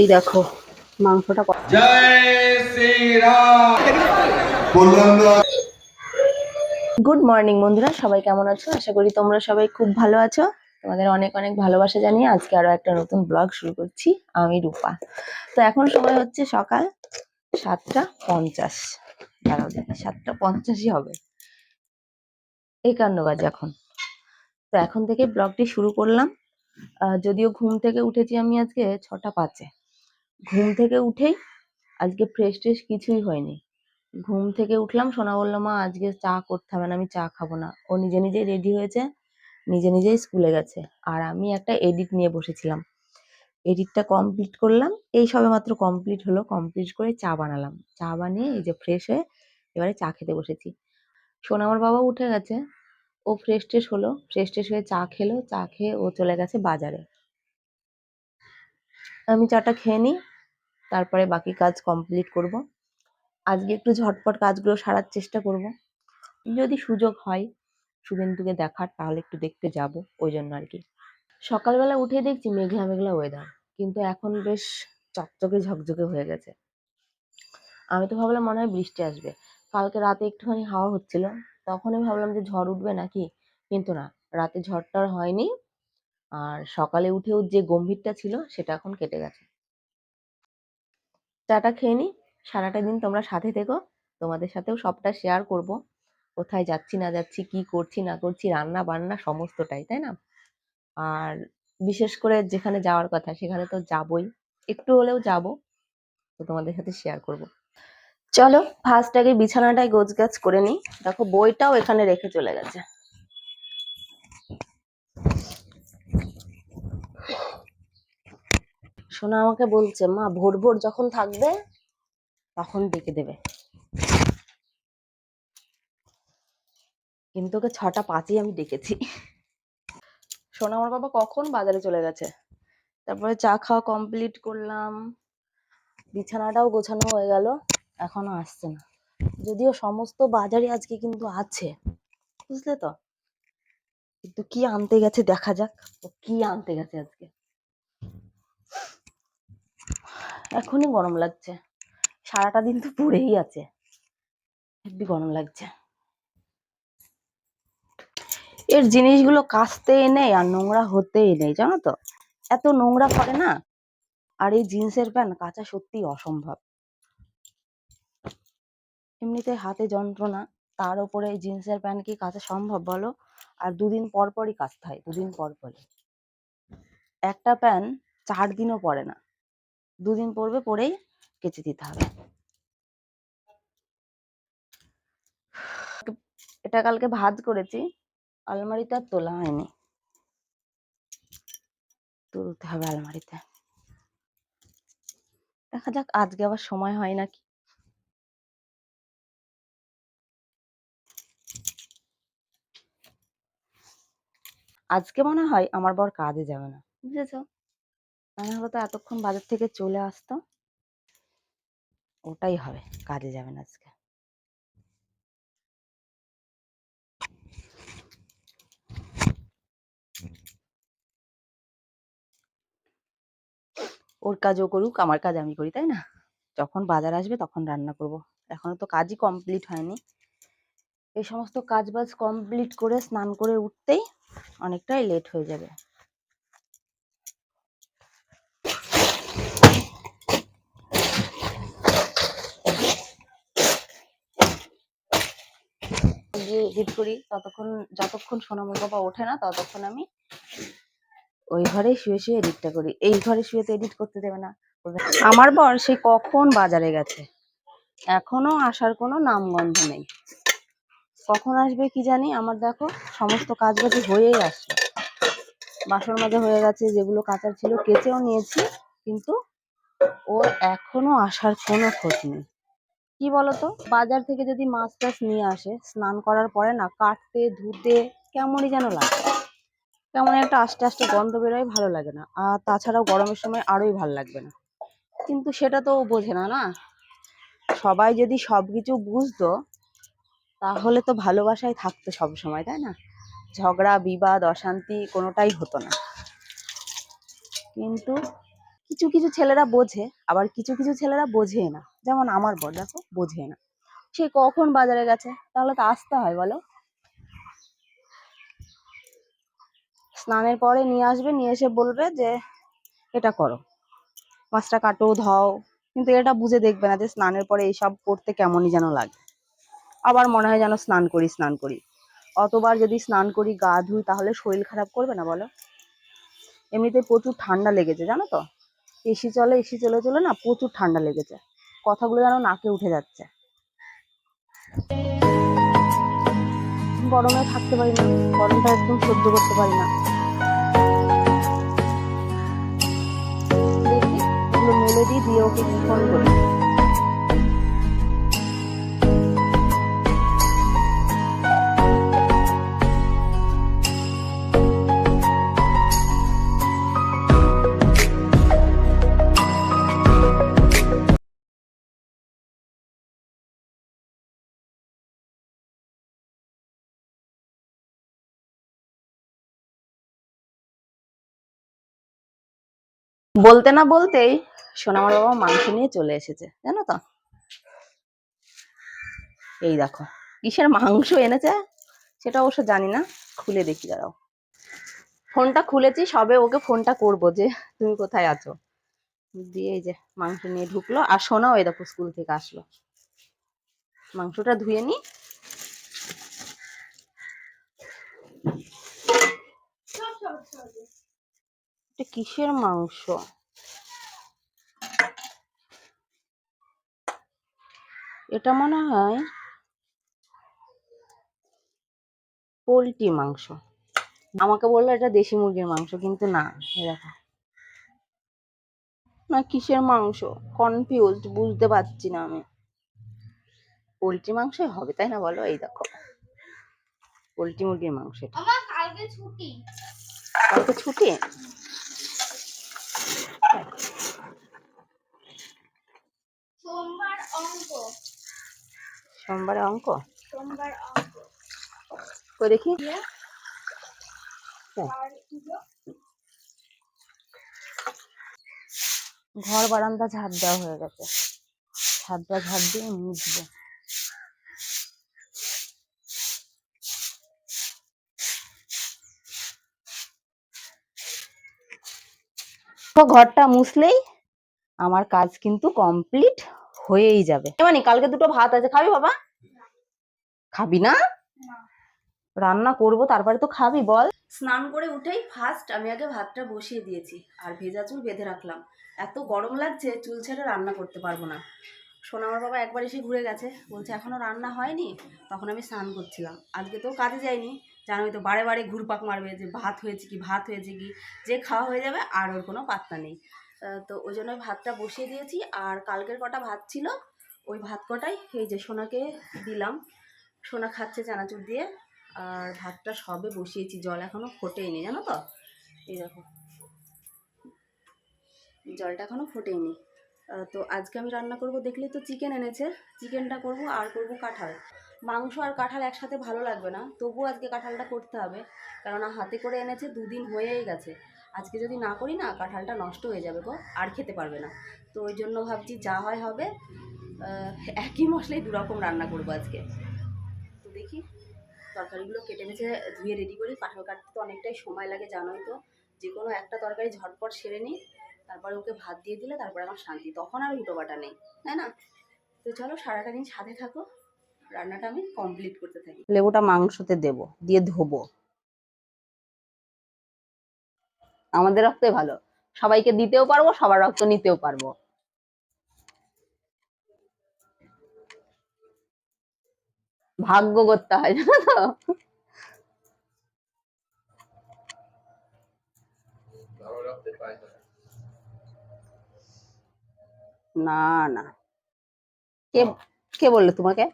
এই দেখো, মাংসটা গুড মর্নিং বন্ধুরা, সবাই কেমন আছো? আশা করি তোমরা সবাই খুব ভালো আছো। তোমাদের অনেক অনেক ভালোবাসা জানিয়ে আজকে আরও একটা নতুন ব্লগ শুরু করছি, আমি রূপা। তো এখন সময় হচ্ছে সকাল সাতটা পঞ্চাশ। সাতটা পঞ্চাশই হবে। একান্ন বাজে এখন। তো এখন থেকে ব্লগটি শুরু করলাম। যদিও ঘুম থেকে উঠেছি আমি আজকে ছটা পাঁচে। ঘুম থেকে উঠেই আজকে ফ্রেশ ট্রেশ কিছুই হয়নি। ঘুম থেকে উঠলাম, সোনা বলল, মা, আজকে চা করতে হবে না, আমি চা খাব না। ও নিজে নিজেই রেডি হয়েছে, নিজে নিজেই স্কুলে গেছে। আর আমি একটা এডিট নিয়ে বসেছিলাম। এডিটটা কমপ্লিট করলাম, এই সবে মাত্র কমপ্লিট হলো কমপ্লিট করে চা বানালাম। চা বানিয়ে এই যে ফ্রেশ হয়ে এবারে চা খেতে বসেছি। সোনা আমার বাবা উঠে গেছে, ও ফ্রেশ ট্রেশ হলো ফ্রেশ ট্রেশ হয়ে চা খেলো, চা খেয়ে ও চলে গেছে বাজারে। আমি চাটা খেয়ে নিই তারপরে বাকি কাজ কমপ্লিট করব। আজকে একটু ঝটপট কাজগুলো সারার চেষ্টা করব। যদি সুযোগ হয় শুভেন্দুকে দেখার, তাহলে একটু দেখতে যাব, ওই জন্য আর কি সকালবেলা উঠে দেখছি মেঘলা মেঘলা ওয়েদার কিন্তু এখন বেশ চকচকে ঝকঝকে হয়ে গেছে। আমি তো ভাবলাম মনে হয় বৃষ্টি আসবে। কালকে রাতে একটুখানি হাওয়া হচ্ছিল, তখনই ভাবলাম যে ঝড় উঠবে নাকি? কিন্তু না, রাতে ঝড়টা হয়নি। আর সকালে উঠেও যে গম্ভীরটা ছিল, সেটা এখন কেটে গেছে। চাটা খেয়ে নিই সারাটা দিন তোমরা সাথে থেকো। তোমাদের সাথেও সবটা শেয়ার করব। কোথায় যাচ্ছি, না যাচ্ছি, কি করছি, না করছি রান্না বান্না সমস্তটাই, তাই না? আর বিশেষ করে যেখানে যাওয়ার কথা, সেখানে তো যাবই। একটু হলেও যাব। তো তোমাদের সাথে শেয়ার করব। চলো ফার্স্ট আগে বিছানাটায় গোছগাছ করে নিই দেখো, বইটাও এখানে রেখে চলে গেছে। সোনা আমাকে বলছে, মা, ভোর ভোর যখন থাকবে, তখন ডেকে দেবে। কিন্তু ওকে ছটা পাঁচই আমি ডেকেছি। সোনা আমার বাবা কখন বাজারে চলে গেছে? তারপরে চা খাওয়া কমপ্লিট করলাম। বিছানাটাও গোছানো হয়ে গেল, এখনও আসছে না। যদিও সমস্ত বাজারে আজকে কিন্তু আছে, বুঝলে তো? কিন্তু কি আনতে গেছে দেখা যাক, ও কি আনতে গেছে আজকে? এখনই গরম লাগছে। সারাটা দিন তো পড়েই আছে। হেব্বি গরম লাগছে। এর জিনিসগুলো কাচতেই নেই আর নোংরা হতেই নেই, জানো তো? এত নোংরা করে না? আর এই জিন্সের প্যান্ট কাচা সত্যিই অসম্ভব। এমনিতে হাতে যন্ত্রণা, তার উপরে এই জিন্সের প্যান্ট কি কাচা সম্ভব বলো? আর দুদিন পর পরই কাচতে হয়, দুদিন পর পরই একটা প্যান্ট চার দিনও পরে না। দুদিন পরবে পরেই কেচে দিতে হবে। এটা কালকে ভাজ করেছি, আলমারিতে আর তোলা হয়নি। তুলতে হবে আলমারিতে। দেখা যাক, আজকে আবার সময় হয় নাকি। আজকে মনে হয় আমার বর কাজে যাবে না, বুঝেছ? আমি হয়তো এতক্ষণ বাজার থেকে চলে আসতো। ওটাই হবে, কাজে যাবেন আজকে। ওর কাজও করুক, আমার কাজ আমি করি, তাই না? যখন বাজার আসবে তখন রান্না করব। এখনও তো কাজই কমপ্লিট হয়নি। এই সমস্ত কাজ বাজ কমপ্লিট করে, স্নান করে উঠতেই অনেকটাই লেট হয়ে যাবে। গিয়ে এডিট করি। ততক্ষণ, যতক্ষণ সোনামুর বাবা ওঠে না, ততক্ষণ আমি ওই ঘরে শুয়ে শুয়ে এডিটটা করি। এই ঘরে শুয়ে তো এডিট করতে দেবে না। আমার বর সে কখন বাজারে গেছে? এখনও আসার কোনো নামগন্ধ নেই। কখন আসবে কি জানি? আমার দেখো, সমস্ত কাজ বাজ হয়েই আসছে। বাসন মাজা হয়ে গেছে, যেগুলো কাচার ছিল কেচেও নিয়েছি, কিন্তু ওর এখনও আসার কোনো খোঁজ নেই। কি বলতো? বাজার থেকে যদি মাছ টাছ নিয়ে আসে, স্নান করার পরে না, কাটতে, ধুতে কেমনই যেন লাগে। কেমন একটা আস্তে আস্তে গন্ধ বেরোয়, ভালো লাগে না। আর তাছাড়াও গরমের সময় আরোই ভালো লাগবে না। কিন্তু সেটা তো বোঝে না না? সবাই যদি সব কিছু বুঝতো, তাহলে তো ভালোবাসায় থাকতো সব সময়, তাই না? ঝগড়া, বিবাদ, অশান্তি কোনোটাই হতো না। কিন্তু কিছু কিছু ছেলেরা বোঝে, আবার কিছু কিছু ছেলেরা বোঝে না। যেমন আমার বর, দেখো বোঝে না। সে কখন বাজারে গেছে? তাহলে তো আসতে হয়, বলো। স্নানের পরে নিয়ে আসবে, নিয়ে এসে বলবে যে, এটা করো। মাছটা কাটো, ধাও। কিন্তু এটা বুঝে দেখবে না যে স্নানের পরে এইসব করতে কেমনই যেন লাগে। আবার মনে হয় যেন স্নান করি স্নান করি। অতবার যদি স্নান করি, গা ধুই, তাহলে শরীর খারাপ করবে না, বলো? এমনিতে প্রচুর ঠান্ডা লেগেছে, জানো তো? এসি চলে এসি চলে চলে না প্রচুর ঠান্ডা লেগেছে। কথাগুলো যেন নাকে উঠে যাচ্ছে। গরমে থাকতে পারি না, গরমটা একদম সহ্য করতে পারি না। মেলে দিয়ে ওকে ফোন করি। বলতে না বলতেই সোনামার বাবা মাংস নিয়ে চলে এসেছে, জানো তো? এই দেখো, কিসের মাংস এনেছে? সেটা অবশ্য জানি না, খুলে দেখি, দাঁড়াও। ফোনটা খুলেছি, সবে ওকে ফোনটা করব যে তুমি কোথায় আছো? দিয়ে এই যে মাংস নিয়ে ঢুকলো, আর সোনাও এই দেখো স্কুল থেকে আসলো। মাংসটা ধুয়ে নি এটা কিসের মাংস? এটা মনে হয় পোলট্রি মাংস। আমাকে বলল এটা দেশি মুরগির মাংস কিন্তু না দেখো। না কিসের মাংস? কনফিউজড বুঝতে পারছি না আমি। পোলট্রি মাংসই হবে তাই না বলো? এই দেখো। পোলট্রি মুরগির মাংস কালকে ছুটি। কালকে ছুটি? সোমবার অঙ্ক। সোমবারে অঙ্ক? সোমবার অঙ্ক। কই দেখি? ঘর বারান্দা ঝাড় দেওয়া হয়ে গেছে। ছাদটা ঝাড় দিয়ে মুছবো। তো ঘরটা মুছলেই আমার কাজ কিন্তু কমপ্লিট হয়েই যাবে। মানে কালকে দুটো ভাত আছে খাবি বাবা? খাবি না? রান্না করব তারপরে তো খাবি বল। স্নান করে উঠেই ফার্স্ট আমি আগে ভাতটা বসিয়ে দিয়েছি আর ভেজা চুল বেঁধে রাখলাম। এত গরম লাগছে চুল ছেড়ে রান্না করতে পারব না। সোনামার বাবা একবার এসে ঘুরে গেছে বলছে এখনও রান্না হয়নি তখন আমি স্নান করছিলাম। আজকে তো কাজে যাইনি জানোই তো, বারে বারে ঘুরপাক মারবে যে ভাত হয়েছে কি, ভাত হয়েছে কি, যে খাওয়া হয়ে যাবে আর ওর কোনো পাত্তা নেই। তো ওই জন্য ভাতটা বসিয়ে দিয়েছি। আর কালকের কটা ভাত ছিল, ওই ভাত কটাই এই যে সোনাকে দিলাম। সোনা খাচ্ছে চানাচুর দিয়ে। আর ভাতটা সবে বসিয়েছি, জল এখনও ফোটেইনি জানো তো? এই দেখো। জলটা এখনও ফোটেইনি তো আজকে আমি রান্না করব, দেখলে তো চিকেন এনেছে। চিকেনটা করব আর করব কাঁঠাল। মাংস আর কাঁঠাল একসাথে ভালো লাগবে না, তবুও আজকে কাঁঠালটা করতে হবে। কেননা হাতে করে এনেছে, দুদিন হয়েই গেছে। আজকে যদি না করি না, কাঁঠালটা নষ্ট হয়ে যাবে গো, আর খেতে পারবে না। তো ওই জন্য ভাবছি যা হয় হবে একই মশলাই দুরকম রান্না করব আজকে। তো দেখি, তরকারিগুলো কেটে বেছে ধুয়ে রেডি করি। কাঁঠাল কাটতে তো অনেকটাই সময় লাগে, জানোই তো। যে কোনো একটা তরকারি ঝটপট সেরে নিই। তারপরে ওকে ভাত দিয়ে দিলে তারপরে আমার শান্তি তখন আর উল্টো বাটা নেই, তাই না? তো চলো সারাটা দিন সাথে থাকো, রান্নাটা আমি কমপ্লিট করতে থাকি। লেবুটা মাংসতে দেব, দিয়ে ধোবো। আমাদের রক্তই ভালো। সবাইকে দিতেও পারব, সবার রক্ত নিতেও পারব। ভাগ্য করতে হয়, জানো তো? না না। কে কে বলল তোমাকে?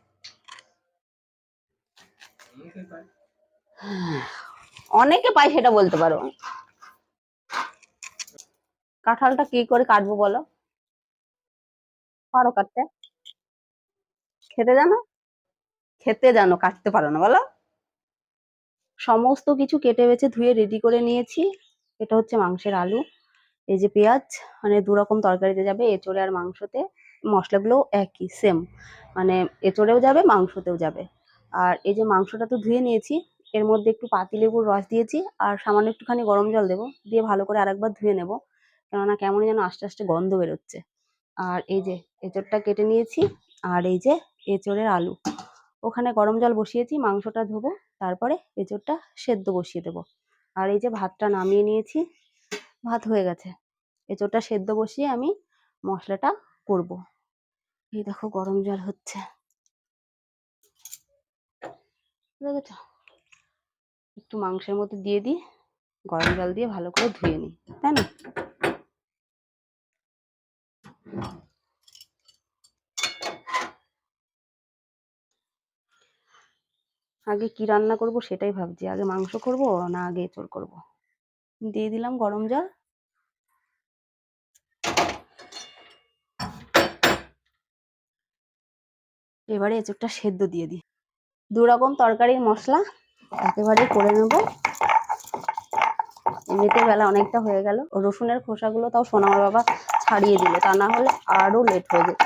অনেকে পাই সেটা বলতে পারো। কাঁঠালটা কি করে কাটবো বলো? পারো কাটতে। খেতে জানো? খেতে জানো কাটতে পারো না বলো? সমস্ত কিছু কেটে বেছে ধুয়ে রেডি করে নিয়েছি। এটা হচ্ছে মাংসের আলু। এই যে পেঁয়াজ মানে দু রকম তরকারিতে যাবে, এঁচোড়ে আর মাংসতে। মশলাগুলোও একই সেম মানে এঁচোড়েও যাবে, মাংসতেও যাবে। আর এই যে মাংসটা তো ধুয়ে নিয়েছি, এর মধ্যে একটু পাতিলেবুর রস দিয়েছি, আর সামান্য একটুখানি গরম জল দেবো, দিয়ে ভালো করে আরেকবার ধুয়ে নেব। কেননা কেমন যেন আস্তে আস্তে গন্ধ বেরোচ্ছে। আর এই যে এঁচোড়টা কেটে নিয়েছি, আর এই যে এঁচোড়ের আলু। ওখানে গরম জল বসিয়েছি, মাংসটা ধোবো, তারপরে এঁচোড়টা সেদ্ধ বসিয়ে দেবো। আর এই যে ভাতটা নামিয়ে নিয়েছি ভাত হয়ে গেছে। এঁচোড়টা সেদ্ধ বসিয়ে আমি মশলাটা করব। এই দেখো গরম জল হচ্ছে। একটু মাংসের মধ্যে দিয়ে দিই, গরম জল দিয়ে ভালো করে ধুয়ে নিই, তাই না? আগে কি রান্না করব সেটাই ভাবছি, আগে মাংস করব না আগে এঁচোড় করব। দিয়ে দিলাম গরম জল। এবারে এঁচোড়টা সেদ্ধ দিয়ে দিই। দু রকম তরকারির মশলা একেবারে করে নেব। এমনিতে বেলা অনেকটা হয়ে গেল। রসুনের খোসাগুলো তাও সোনামার বাবা ছাড়িয়ে দিল, তা না হলে আরও লেট হয়ে যেত।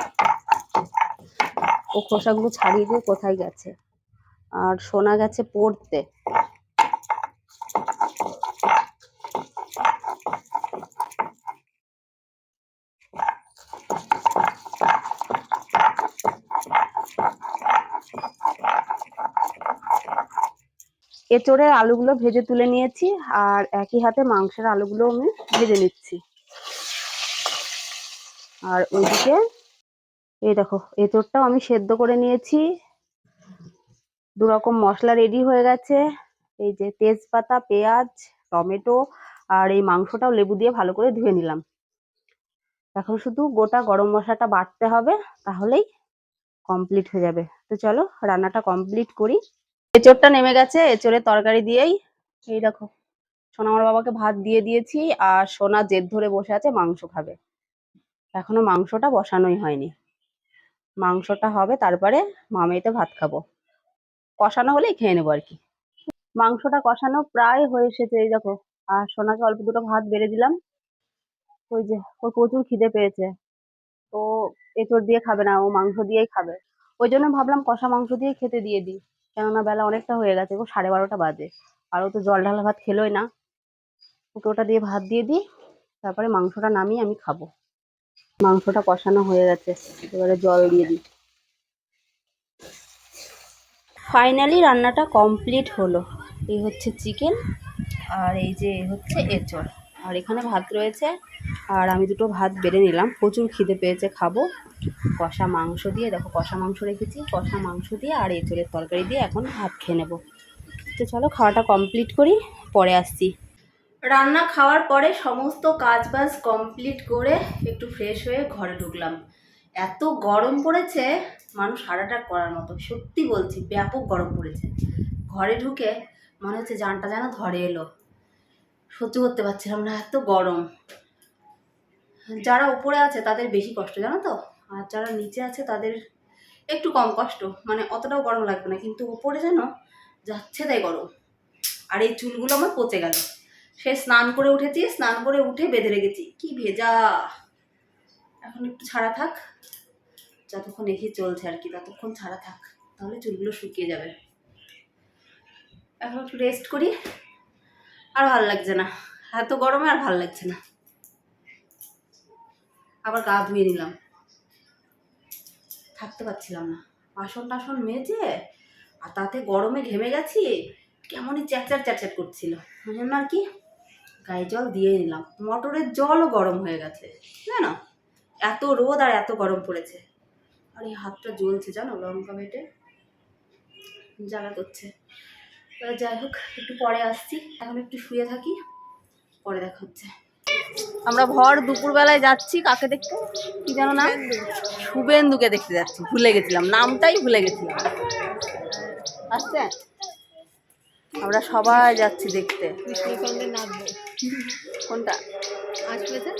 ও খোসাগুলো ছাড়িয়ে দিয়ে কোথায় গেছে? আর সোনা গেছে পড়তে। এঁচোড়ের আলুগুলো ভেজে তুলে নিয়েছি আর একই হাতে মাংসের আলুগুলো আমি ভেজে নিচ্ছি। আর ওইদিকে এই দেখো, এঁচোড়টাও আমি সেদ্ধ করে নিয়েছি। দু রকম মশলা রেডি হয়ে গেছে। এই যে তেজপাতা, পেঁয়াজ, টমেটো আর এই মাংসটাও লেবু দিয়ে ভালো করে ধুয়ে নিলাম। এখন শুধু গোটা গরম মশলাটা বাটতে হবে, তাহলেই কমপ্লিট হয়ে যাবে। তো চলো, রান্নাটা কমপ্লিট করি। এঁচোড়টা নেমে গেছে, এঁচোড়ের তরকারি দিয়েই। এই দেখো, সোনা আমার বাবাকে ভাত দিয়ে দিয়েছি আর সোনা জেদ ধরে বসে আছে মাংস খাবে। এখনও মাংসটা বসানোই হয়নি। মাংসটা হবে, তারপরে মামেতে ভাত খাব। কষানো হলেই খেয়ে নেব আর কি। মাংসটা কষানো প্রায় হয়ে এসেছে, এই দেখো। আর সোনাকে অল্প দুটো ভাত বেড়ে দিলাম। ওই যে, ওর প্রচুর খিদে পেয়েছে। তো এঁচোড় দিয়ে খাবে না, ও মাংস দিয়েই খাবে। ওই জন্য ভাবলাম কষা মাংস দিয়ে খেতে দিয়ে দিই। কেননা বেলা অনেকটা হয়ে গেছে ও সাড়ে বারোটা বাজে। আর ও তো জল ঢালা ভাত খেলোই না। ওটা দিয়ে ভাত দিয়ে দিই, তারপরে মাংসটা নামিয়ে আমি খাব। মাংসটা কষানো হয়ে গেছে, এবারে জল দিয়ে দিই। ফাইনালি রান্নাটা কমপ্লিট হলো। এই হচ্ছে চিকেন, আর এই যে হচ্ছে এঁচড়। আর এখানে ভাত রয়েছে। আর আমি দুটো ভাত বেড়ে নিলাম। প্রচুর খিদে পেয়েছে, খাব। কষা মাংস দিয়ে, দেখো কষা মাংস রেখেছি। কষা মাংস দিয়ে আর এঁচড়ের তরকারি দিয়ে এখন ভাত খেয়ে নেব। তো চলো খাওয়াটা কমপ্লিট করি, পরে আসছি। রান্না খাওয়ার পরে সমস্ত কাজ বাজ কমপ্লিট করে একটু ফ্রেশ হয়ে ঘরে ঢুকলাম। এত গরম পড়েছে, মানুষ অ্যাটাক করার মতো। সত্যি বলছি, ব্যাপক গরম পড়েছে। ঘরে ঢুকে মনে হচ্ছে জানটা যেন ধরে এলো। সহ্য করতে পারছিলাম না, এত গরম। যারা উপরে আছে তাদের বেশি কষ্ট, জানো তো? আর যারা নিচে আছে তাদের একটু কম কষ্ট মানে অতটাও গরম লাগবে না। কিন্তু উপরে যেন যাচ্ছে তাই গরম। আর এই চুলগুলো আমার পচে গেল। সে স্নান করে উঠেছি, স্নান করে উঠে বেঁধে রেখেছি। কি ভেজা! এখন একটু ছাড়া থাক। যতক্ষণ এসি চলছে আর কি, ততক্ষণ ছাড়া থাক। তাহলে চুলগুলো শুকিয়ে যাবে। এখন একটু রেস্ট করি। আর ভালো লাগছে না। এত গরমে আর ভালো লাগছে না। আবার গা ধুয়ে নিলাম। থাকতে পারছিলাম না। বাসন টাসন মেজে আর তাতে গরমে ঘেমে গেছি, কেমনই চ্যাটচ্যাট চ্যাটচ্যাট করছিল। জন্য আর কি? গায়ে জল দিয়ে নিলাম। মোটরের জলও গরম হয়ে গেছে। জানো, এত রোদ আর এত গরম পড়েছে। আর এই হাতটা জ্বলছে জানো, লঙ্কা বেটে। জ্বালা করছে। এবার যাই হোক একটু পরে আসছি। এখন একটু শুয়ে থাকি পরে দেখা হচ্ছে। আমরা ভর দুপুরবেলায় যাচ্ছি কাকে দেখতে? কি জানো না শুভেন্দুকে দেখতে যাচ্ছি ভুলে গেছিলাম। নামটাই ভুলে গেছিলাম। আসছে? আমরা সবাই যাচ্ছি দেখতে। কৃষ্ণচন্দ্রের নাচবো কোনটা? আসবে যে?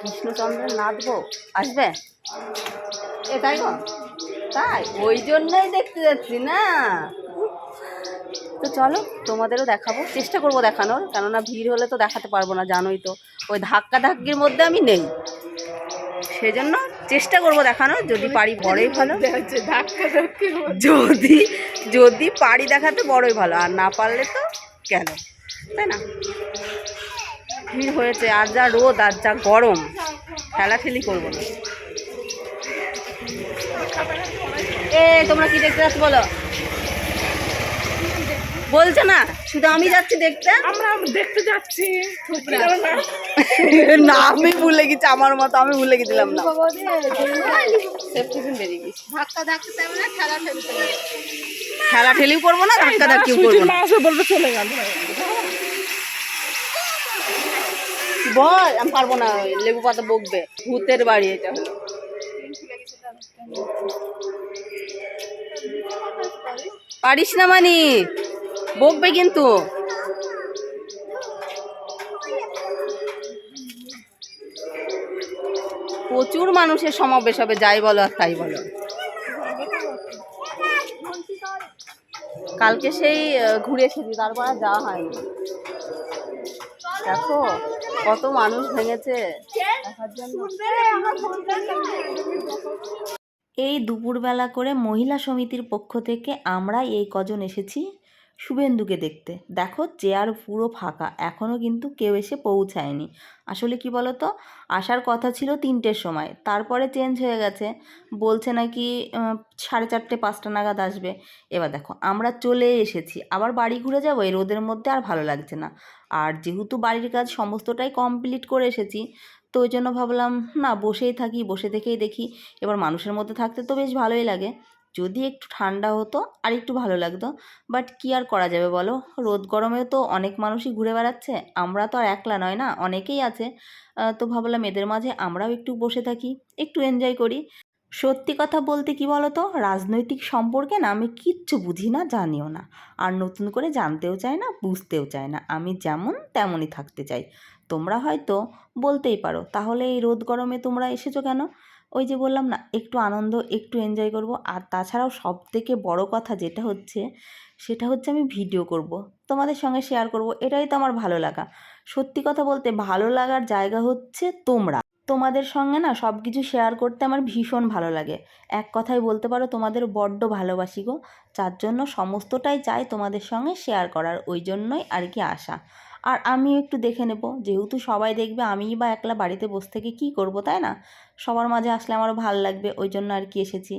কৃষ্ণচন্দ্রের নাচবো আসবে? এ তাই তাই? ওই জন্যই দেখতে যাচ্ছি না। তো চলো তোমাদেরও দেখাবো। চেষ্টা করব দেখানোর কেননা ভিড় হলে তো দেখাতে পারব না জানোই তো। ওই ধাক্কা ধাক্কির মধ্যে আমি নেই। সেজন্য চেষ্টা করব দেখানোর যদি পারি বড়ই ভালো। যদি যদি পারি দেখাতে বড়ই ভালো। আর না পারলে তো কেন? তাই না? ভিড় হয়েছে আর যা রোদ আর যা গরম ঠেলাঠেলি করব না। এ তোমরা কি দেখতে যাচ্ছ বলো? বলছে না শুধু আমি যাচ্ছি দেখতে। আমরা দেখতে যাচ্ছি। না আমি ভুলে গেছি আমার মতো আমি ভুলে গেছিলাম না। ধাক্কা ধাক্কা খেলা ঠেলিও করব না ধাক্কা ধাক্কিও সুইটি করব না। বলবে চলে গেল। বল আমি পারব না ওই লেবু পাতা বকবে। ভূতের বাড়ি এটা। পারিস না মানি? বকবে কিন্তু। প্রচুর মানুষের সমাবেশ হবে, যাই বলো আর তাই বলো। কালকে সেই ঘুরে এসেছি, তারপর আর যাওয়া হয়নি। দেখো, কত মানুষ ভেঙেছে। এই দুপুরবেলা করে মহিলা সমিতির পক্ষ থেকে আমরা এই কজন এসেছি। শুভেন্দুকে দেখতে। দেখো, চেয়ার পুরো ফাঁকা। এখনও কিন্তু কেউ এসে পৌঁছায়নি। আসলে কি বলো তো আসার কথা ছিল তিনটের সময়। তারপরে চেঞ্জ হয়ে গেছে। বলছে নাকি সাড়ে চারটে, পাঁচটা নাগাদ আসবে। এবার দেখো, আমরা চলে এসেছি। আবার বাড়ি ঘুরে যাব? এই রোদের মধ্যে আর ভালো লাগছে না। আর যেহেতু বাড়ির কাজ সমস্তটাই কমপ্লিট করে এসেছি, তো ওই জন্য ভাবলাম, না, বসেই থাকি, বসে থেকেই দেখি। এবার মানুষের মধ্যে থাকতে তো বেশ ভালোই লাগে। যদি একটু ঠান্ডা হতো আর একটু ভালো লাগতো। বাট কি আর করা যাবে বলো? রোদ গরমেও তো অনেক মানুষই ঘুরে বেড়াচ্ছে। আমরা তো আর একলা নয় না? অনেকেই আছে। তো ভাবলাম এদের মাঝে আমরাও একটু বসে থাকি, একটু এনজয় করি। সত্যি কথা বলতে কি বলো তো রাজনৈতিক সম্পর্কে না আমি কিচ্ছু বুঝি না, জানিও না। আর নতুন করে জানতেও চাই না, বুঝতেও চাই না। আমি যেমন তেমনই থাকতে চাই। তোমরা হয়তো বলতেই পারো, তাহলে এই রোদ গরমে তোমরা এসেছ কেন? ওই যে বললাম না, একটু আনন্দ, একটু এনজয় করব। আর তাছাড়াও সব থেকে বড় কথা যেটা হচ্ছে, সেটা হচ্ছে আমি ভিডিও করব। তোমাদের সঙ্গে শেয়ার করব, এটাই তো আমার ভালো লাগা। সত্যি কথা বলতে ভালো লাগার জায়গা হচ্ছে তোমরা। তোমাদের সঙ্গে না সব কিছু শেয়ার করতে আমার ভীষণ ভালো লাগে। এক কথায় বলতে পারো তোমাদের বড্ড ভালোবাসি গো। যার জন্য সমস্তটাই চাই তোমাদের সঙ্গে শেয়ার করার, ওই জন্যই আর কি আসা আর আমিও একটু দেখে নেব, যেহেতু সবাই দেখবে আমিই বা একলা বাড়িতে বসে থেকে কী করব, তাই না? সবার মাঝে আসলে আমারও ভালো লাগবে, ওই জন্য আর কি এসেছি।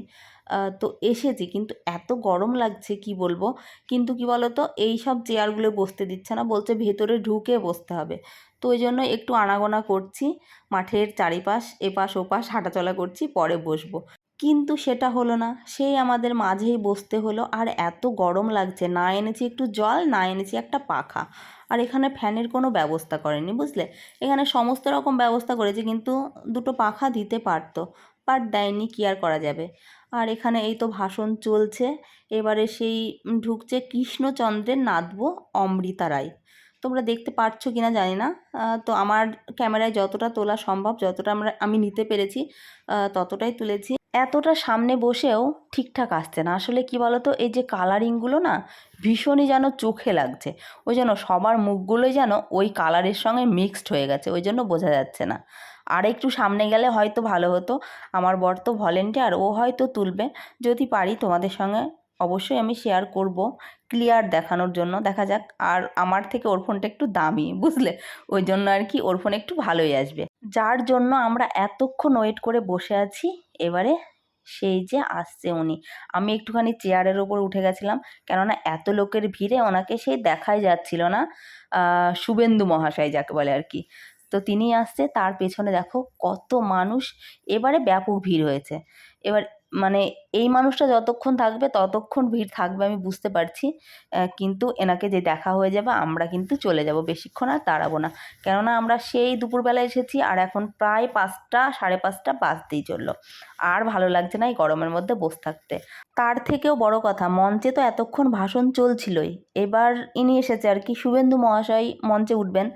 তো এসেছি, কিন্তু এত গরম লাগছে, কি বলব? কিন্তু কি বলো তো এই সব চেয়ারগুলো বসতে দিচ্ছে না, বলছে ভেতরে ঢুকে বসতে হবে। তো ওই জন্য একটু আনাগোনা করছি, মাঠের চারিপাশ, এপাশ ওপাশ হাঁটাচলা করছি, পরে বসবো। কিন্তু সেটা হলো না। সেই আমাদের মাঝেই বসতে হলো। আর এত গরম লাগছে। না এনেছি একটু জল, না এনেছি একটা পাখা। আর এখানে ফ্যানের কোনো ব্যবস্থা করেনি, বুঝলে? এখানে সমস্ত রকম ব্যবস্থা করেছে, কিন্তু দুটো পাখা দিতে পারতো। বাট দেয়নি, কি আর করা যাবে? আর এখানে এই তো ভাষণ চলছে। এবারে সেই ঢুকছে কৃষ্ণচন্দ্রের নাতব অমৃতা রায়। তোমরা দেখতে পারছ কি না জানি না। তো আমার ক্যামেরায় যতটা তোলা সম্ভব, যতটা আমরা, আমি নিতে পেরেছি ততটাই তুলেছি। এতটা সামনে বসেও ঠিকঠাক আসছে না। আসলে কি বলো তো এই যে কালারিংগুলো না, ভীষণই যেন চোখে লাগছে। ওই জন্য সবার মুখগুলোই যেন ওই কালারের সঙ্গে মিক্সড হয়ে গেছে, ওই জন্য বোঝা যাচ্ছে না। আর একটু সামনে গেলে হয়তো ভালো হতো। আমার বর তো ভলেন্টিয়ার ও হয়তো তুলবে। যদি পারি তোমাদের সঙ্গে অবশ্যই আমি শেয়ার করব ক্লিয়ার দেখানোর জন্য। দেখা যাক, আর আমার থেকে ওর ফোনটা একটু দামি, বুঝলে? ওই জন্য আর কি ওর ফোন একটু ভালোই আসবে। যার জন্য আমরা এতক্ষণ ওয়েট করে বসে আছি এবারে সেই যে আসছে উনি। আমি একটুখানি চেয়ারের ওপর উঠে গেছিলাম, কেননা এত লোকের ভিড়ে ওনাকে সেই দেখাই যাচ্ছিল না শুভেন্দু মহাশয় যাকে বলে আর কি। তো তিনি আসছে, তার পেছনে দেখো কত মানুষ, এবারে ব্যাপক ভিড় হয়েছে। এবার মানে এই মানুষটা যতক্ষণ থাকবে, ততক্ষণ ভিড় থাকবে আমি বুঝতে পারছি। কিন্তু এনাকে যে দেখা হয়ে যাবে, আমরা কিন্তু চলে যাব। বেশিক্ষণ আর দাঁড়াবো না। কেননা আমরা সেই দুপুরবেলা এসেছি আর এখন প্রায় পাঁচটা, সাড়ে পাঁচটা বাজতেই চলল। আর ভালো লাগছে না এই গরমের মধ্যে বসে থাকতে। তার থেকেও বড় কথা, মঞ্চে তো এতক্ষণ ভাষণ চলছিলই। এবার ইনি এসেছে আর কি, শুভেন্দু মহাশয় মঞ্চে উঠবেন।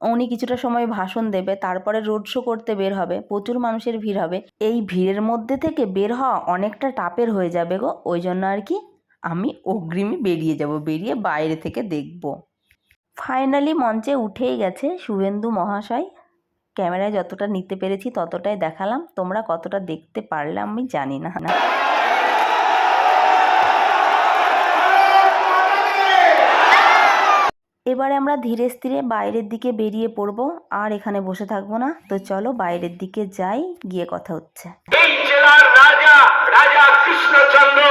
উনি কিছুটা সময় ভাষণ দেবে, তারপরে রোড শো করতে বের হবে, প্রচুর মানুষের ভিড় হবে। এই ভিড়ের মধ্যে থেকে বের হওয়া অনেকটা টাপের হয়ে যাবে গো। ওই জন্য আর কি আমি অগ্রিমই বেরিয়ে যাব, বেরিয়ে বাইরে থেকে দেখব। ফাইনালি মঞ্চে উঠেই গেছে শুভেন্দু মহাশয়। ক্যামেরায় যতটা নিতে পেরেছি ততটাই দেখালাম। তোমরা কতটা দেখতে পারলে আমি জানি না। এবারে আমরা ধীরে স্থিরে বাইরের দিকে বেরিয়ে পড়ব আর এখানে বসে থাকব না। তো চলো বাইরের দিকে যাই গিয়ে কথা হচ্ছে। এই জেলার রাজা রাজা কৃষ্ণচন্দ্র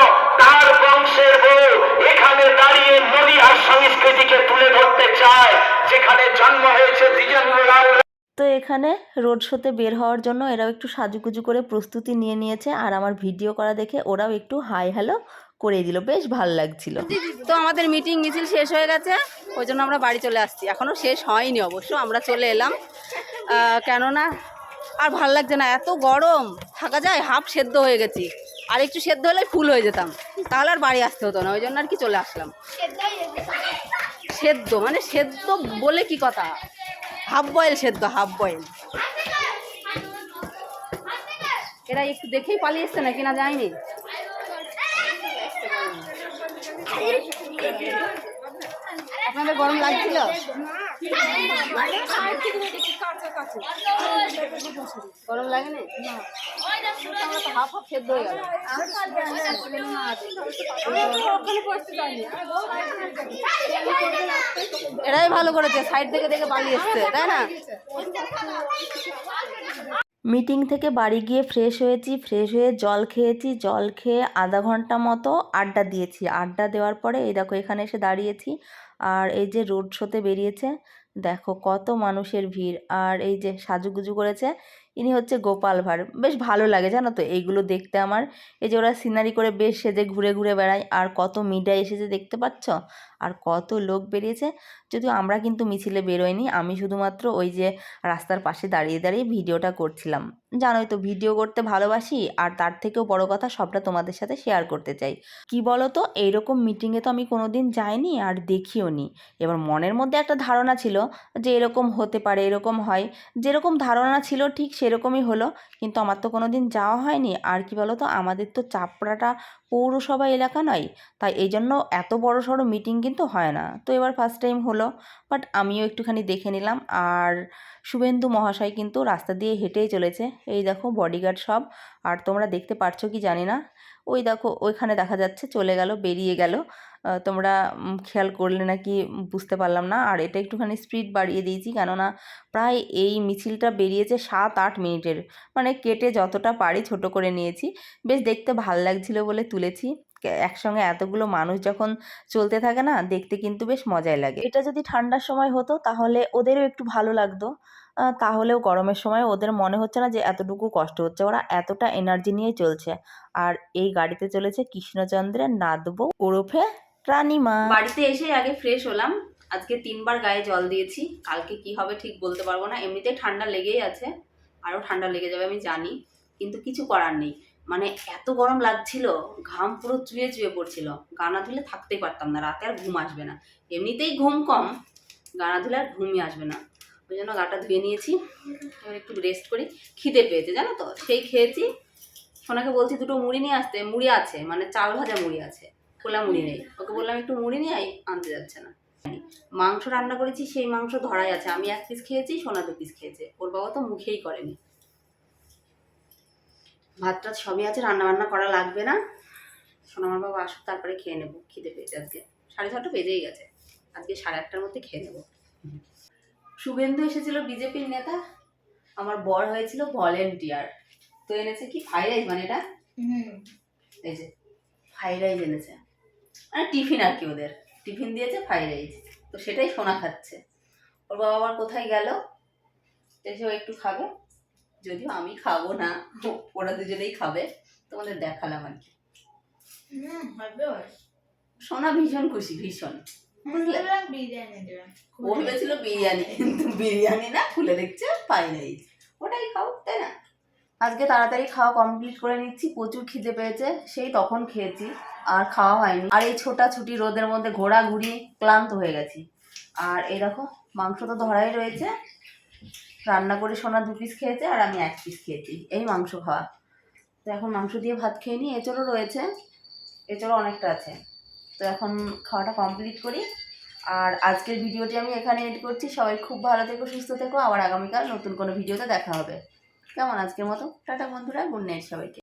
তার বংশের বউ এখানে দাঁড়িয়ে নদীয়ার সংস্কৃতিকে তুলে ধরতে চায় যেখানে জন্ম হয়েছে দ্বিজেন্দ্রলাল তো এখানে রোড শোতে বের হওয়ার জন্য এরাও একটু সাজুগুজু করে প্রস্তুতি নিয়ে নিয়েছে আর আমার ভিডিও করা দেখে ওরাও একটু হাই হ্যালো করে দিল, বেশ ভালো লাগছিল। তো আমাদের মিটিং মিছিল শেষ হয়ে গেছে, ওই জন্য আমরা বাড়ি চলে আসছি। এখনও শেষ হয়নি অবশ্য, আমরা চলে এলাম। কেননা, আর ভালো লাগছে না, এত গরম। থাকা যায়, হাফ সেদ্ধ হয়ে গেছি। আর একটু সেদ্ধ হলে ফুল হয়ে যেতাম। তাহলে আর বাড়ি আসতে হতো না, ওই জন্য আর কি চলে আসলাম। সেদ্ধ মানে সেদ্ধ বলে কি কথা? হাফ বয়েল সেদ্ধ, হাফ বয়েল। এরা একটু দেখেই পালিয়ে এসছে নাকি না যায়নি আপনাদের গরম লাগছিল? গরম আমরা তো হাফ ভালো করেছে, সাইড থেকে দেখে পালিয়ে এসছে, তাই না? মিটিং থেকে বাড়ি গিয়ে ফ্রেশ হয়েছি, ফ্রেশ হয়ে জল খেয়েছি, জল খেয়ে আধা ঘণ্টা মতো আড্ডা দিয়েছি। আড্ডা দেওয়ার পরে এই দেখো এখানে এসে দাঁড়িয়েছি আর এই যে রোড শোতে বেরিয়েছে, দেখো কত মানুষের ভিড়। আর এই যে সাজুগুজু করেছে, ইনি হচ্ছে গোপাল ভাঁড়। বেশ ভালো লাগে, জানো তো? এইগুলো দেখতে আমার। এই যে ওরা সিনারি করে বেশ সেজে ঘুরে ঘুরে বেড়ায়। আর কত মিডিয়া এসেছে দেখতে পাচ্ছ? আর কত লোক বেরিয়েছে, যদিও আমরা কিন্তু মিছিলে বেরোয়নি আমি শুধুমাত্র ওই যে রাস্তার পাশে দাঁড়িয়ে দাঁড়িয়ে ভিডিওটা করছিলাম। জানোই তো, ভিডিও করতে ভালোবাসি আর তার থেকেও বড় কথা সবটা তোমাদের সাথে শেয়ার করতে চাই। কি বলো তো এইরকম মিটিংয়ে তো আমি কোনোদিন যাইনি আর দেখিও নি। এবার মনের মধ্যে একটা ধারণা ছিল যে এরকম হতে পারে, এরকম হয়। যেরকম ধারণা ছিল ঠিক সেরকমই হলো, কিন্তু আমার তো কোনো দিন যাওয়া হয়নি। আর কি বলো তো আমাদের তো চাপড়াটা পৌরসভা এলাকা নয়, তাই এই জন্য এত বড় সড়ো মিটিং কিন্তু হয় না। তো এবার ফার্স্ট টাইম হলো। বাট আমিও একটুখানি দেখে নিলাম। আর শুভেন্দু মহাশয় কিন্তু রাস্তা দিয়ে হেঁটেই চলেছে। এই দেখো বডিগার্ড সব। আর তোমরা দেখতে পারছ কি জানি না। ওই দেখো ওইখানে দেখা যাচ্ছে চলে গেল, বেরিয়ে গেল। তোমরা খেয়াল করলে নাকি বুঝতে পারলাম না। আর এটা একটুখানি স্পিড বাড়িয়ে দিয়েছি। কেননা প্রায় এই মিছিলটা বেরিয়েছে সাত আট মিনিটের। মানে কেটে যতটা পারি ছোট করে নিয়েছি। বেশ দেখতে ভালো লাগছিল বলে তুলেছি। একসঙ্গে এতগুলো মানুষ যখন চলতে থাকে না, দেখতে কিন্তু বেশ মজাই লাগে। এটা যদি ঠান্ডার সময় হতো, তাহলে ওদেরও একটু ভালো লাগতো। তাহলেও গরমের সময় ওদের মনে হচ্ছে না যে এতটুকু কষ্ট হচ্ছে। ওরা এতটা এনার্জি নিয়ে চলছে। আর এই গাড়িতে চলেছে কৃষ্ণচন্দ্রের নাদবো ওরফে রানীমা। বাড়িতে এসে আগে ফ্রেশ হলাম। আজকে তিনবার গায়ে জল দিয়েছি। কালকে কি হবে ঠিক বলতে পারব না। এমনিতে ঠান্ডা লেগেই আছে। আরও ঠান্ডা লেগে যাবে আমি জানি। কিন্তু কিছু করার নেই। মানে এত গরম লাগছিল, ঘাম পুরো চুয়ে চুয়ে পড়ছিল। গানা ধুলে থাকতেই পারতাম না, রাতে আর ঘুম আসবে না। এমনিতেই ঘুম কম, গানা ধুলে আর ঘুমই আসবে না। ওই জন্য গাটা ধুয়ে নিয়েছি, এবার একটু রেস্ট করি। খিদে পেয়েছে, জানো তো? সেই খেয়েছি, সোনাকে বলছি দুটো মুড়ি নিয়ে আসতে, মুড়ি আছে মানে চাল ভাজা মুড়ি আছে, খোলা মুড়ি নেই। ওকে বললাম, একটু মুড়ি নিয়ে আনতে যাচ্ছে না। মাংস রান্না করেছি, সেই মাংস ধরাই আছে। আমি এক পিস খেয়েছি, সোনা দু পিস খেয়েছে। ওর বাবা তো মুখেই করেনি। ভাত টাত সবই আছে রান্না বান্না করা লাগবে না। সোনামার বাবা আসুক তারপরে খেয়ে নেব খিদে পেয়েছে আজকে। সাড়ে ছটা বেজেই গেছে আজকে সাড়ে আটটার মধ্যে খেয়ে নেব। শুভেন্দু এসেছিল বিজেপির নেতা আমার বর হয়েছিল ভলেন্টিয়ার। তো এনেছে কি ফ্রাইড রাইস মানে এটা? এই যে ফ্রাইড রাইস এনেছে। মানে টিফিন আর কি ওদের টিফিন দিয়েছে ফ্রাইড রাইস। তো সেটাই সোনা খাচ্ছে। ওর বাবা আবার কোথায় গেল? এসে ও একটু খাবে। যদিও আমি খাব না ওরা দুজনেই খাবে তোমাদের দেখালাম আর কি। সোনা ভীষণ খুশি ভীষণ। ও ভেবেছিল বিরিয়ানি কিন্তু বিরিয়ানি না খুলে দেখছে ফ্রাইড রাইস ওটাই খাও তাই না? আজকে তাড়াতাড়ি খাওয়া কমপ্লিট করে নিচ্ছি প্রচুর খিদে পেয়েছে সেই তখন খেয়েছি আর খাওয়া হয়নি। আর এই ছোটাছুটি রোদের মধ্যে ঘোরাঘুরি ক্লান্ত হয়ে গেছি। আর এই দেখো মাংস তো ধরাই রয়েছে। রান্না করে সোনা দু পিস খেয়েছে আর আমি এক পিস খেয়েছি। এই মাংস খাওয়া। তো এখন মাংস দিয়ে ভাত খেয়ে নিই। এঁচড়ও রয়েছে। এঁচড়ও অনেকটা আছে। তো এখন খাওয়াটা কমপ্লিট করি। আর আজকের ভিডিওটি আমি এখানে এড করছি। সবাই খুব ভালো থেকো, সুস্থ থেকো। আবার আগামীকাল নতুন কোনো ভিডিওতে দেখা হবে। কেমন আজকের মতো? টাটা বন্ধুরা। গুড নাইট সবাইকে।